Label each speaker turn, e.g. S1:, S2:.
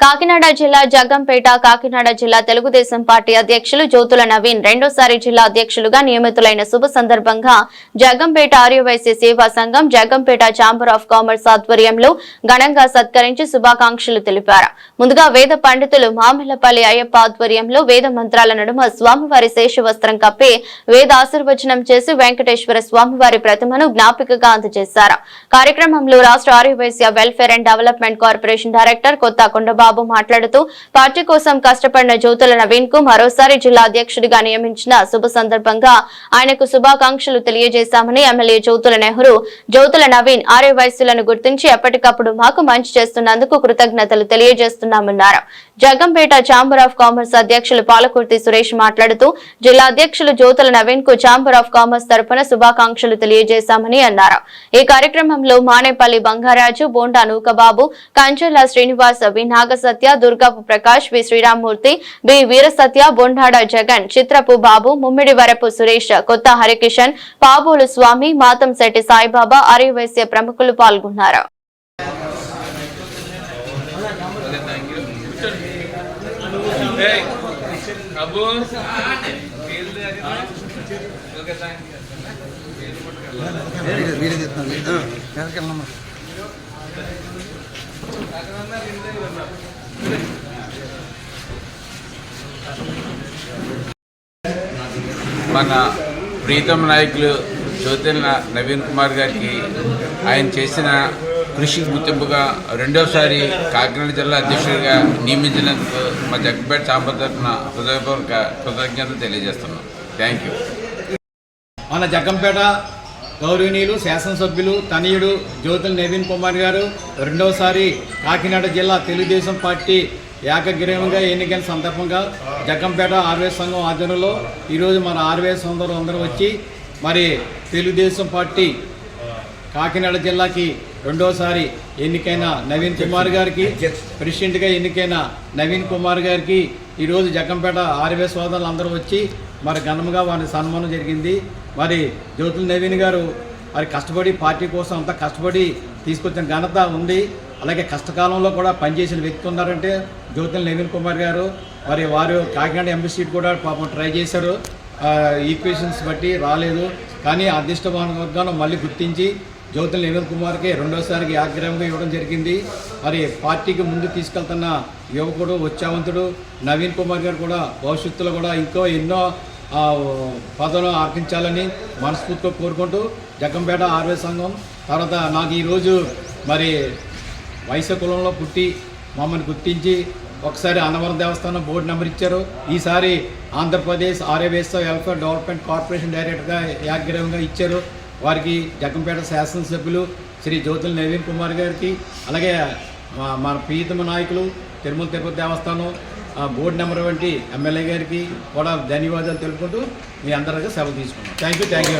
S1: కాకినాడ జిల్లా జగ్గంపేట కాకినాడ జిల్లా తెలుగుదేశం పార్టీ అధ్యక్షులు జ్యోతుల నవీన్ రెండోసారి జిల్లా అధ్యక్షులుగా నియమితులైన శుభ సందర్భంగా జగ్గంపేట ఆర్యవైశ్య సేవా సంఘం జగ్గంపేట ఛాంబర్ ఆఫ్ కామర్స్ ఆధ్వర్యంలో ఘనంగా సత్కరించి శుభాకాంక్షలు తెలిపారు. ముందుగా వేద పండితులు మామిళ్ళపల్లి అయ్యప్ప ఆధ్వర్యంలో వేద మంత్రాల నడుమ స్వామివారి శేషవస్త్రం కప్పి వేద ఆశీర్వచనం చేసి వెంకటేశ్వర స్వామివారి ప్రతిమను జ్ఞాపికగా అందజేశారు. కార్యక్రమంలో రాష్ట్ర Aryavysya welfare and development corporation director Kotha Kondababu Babu మాట్లాడుతూ పార్టీ కోసం కష్టపడిన జ్యోతుల నవీన్కు మరోసారి జిల్లా అధ్యక్షుడిగా నియమించిన శుభ సందర్భంగా ఆయనకు శుభాకాంక్షలు తెలియజేశామని ఎమ్మెల్యే జ్యోతుల నెహ్రూ జ్యోతుల నవీన్ ఆరే వయస్సులను గుర్తించి ఎప్పటికప్పుడు మాకు మంచి చేస్తున్నందుకు కృతజ్ఞతలు తెలియజేస్తున్నామన్నారు. జగంపేట ఛాంబర్ ఆఫ్ కామర్స్ అధ్యక్షులు పాలకుర్తి సురేష్ మాట్లాడుతూ జిల్లా అధ్యక్షులు జ్యోతుల నవీన్కు ఛాంబర్ ఆఫ్ కామర్స్ తరఫున శుభాకాంక్షలు తెలియజేశామని అన్నారు. ఈ కార్యక్రమంలో Manepalli Bangaraju Bonda Nookababu Kanchela Srinivas V Satya Durgapu Prakash V Sriramamurthy B Veerasatya Bondada Jagan Chitrapu Babu Mummidivarapu Suresh Kotha Harikishan Pabolu స్వామి మాతంశెట్టి సాయిబాబా ఆర్యవైశ్య ప్రముఖులు పాల్గొన్నారు
S2: Hey, Abu. మన ప్రీతం నాయకులు జ్యోతిల్ నవీన్ కుమార్ గారికి ఆయన చేసిన కృషి గుర్తింపుగా రెండోసారి కాకినాడ జిల్లా అధ్యక్షుడిగా నియమించినందుకు మా జగ్గపేట చాంబర్ తరఫున హృదయపూర్వక కృతజ్ఞతలు తెలియజేస్తున్నాం. థ్యాంక్ యూ
S3: మన జగ్గంపేట గౌరవనీయులు శాసనసభ్యులు తనయుడు జ్యోతుల నవీన్ కుమార్ గారు రెండవసారి కాకినాడ జిల్లా తెలుగుదేశం పార్టీ ఏకగ్రీవంగా ఎన్నికైన సందర్భంగా జగ్గంపేట ఆర్వేస్ సంఘం ఆధ్వర్యంలో ఈరోజు మన ఆర్వేస్ అందరూ అందరూ వచ్చి మరి తెలుగుదేశం పార్టీ కాకినాడ జిల్లాకి రెండోసారి ఎన్నికైన నవీన్ కుమార్ గారికి ప్రెసిడెంట్గా ఎన్నికైన నవీన్ కుమార్ గారికి ఈరోజు జగ్గంపేట ఆర్వే సోదరులు అందరూ వచ్చి మరి ఘనంగా వారి సన్మానం జరిగింది. మరి జ్యోతుల నవీన్ గారు మరి కష్టపడి పార్టీ కోసం అంతా కష్టపడి తీసుకొచ్చిన ఘనత ఉంది. అలాగే కష్టకాలంలో కూడా పనిచేసిన వ్యక్తి ఉన్నారంటే జ్యోతుల నవీన్ కుమార్ గారు. మరి వారు కాకినాడ ఎంపీ సీట్ కూడా పాపం ట్రై చేశారు. ఈక్వేషన్స్ బట్టి రాలేదు. కానీ అదృష్ట మళ్ళీ గుర్తించి జ్యోతుల నవీన్ కుమార్కి రెండోసారికి ఆగ్రహంగా ఇవ్వడం జరిగింది. మరి పార్టీకి ముందు తీసుకెళ్తున్న యువకుడు ఉత్సావంతుడు నవీన్ కుమార్ గారు కూడా భవిష్యత్తులో కూడా ఇంకో ఎన్నో ఆ, పదవులు ఆర్పించాలని మనస్ఫూర్తిగా కోరుకుంటూ జగ్గంపేట ఆర్వే సంఘం తర్వాత నాకు ఈరోజు మరి వైశ్య కులంలో పుట్టి మమ్మల్ని గుర్తించి ఒకసారి అన్నవరం దేవస్థానం బోర్డు నెంబర్ ఇచ్చారు. ఈసారి Andhra Pradesh Arya Vysya welfare development corporation డైరెక్టర్గా యాగ్రహంగా ఇచ్చారు. వారికి జగ్గంపేట శాసనసభ్యులు శ్రీ జ్యోతుల నవీన్ కుమార్ గారికి అలాగే మన ప్రీతమ నాయకులు తిరుమల తిరుపతి దేవస్థానం ఆ, బోర్డు నెంబర్ వంటి ఎమ్మెల్యే గారికి కూడా ధన్యవాదాలు తెలుపుకుంటూ మీ అందరికీ సెలవు తీసుకున్నాం. Thank you thank you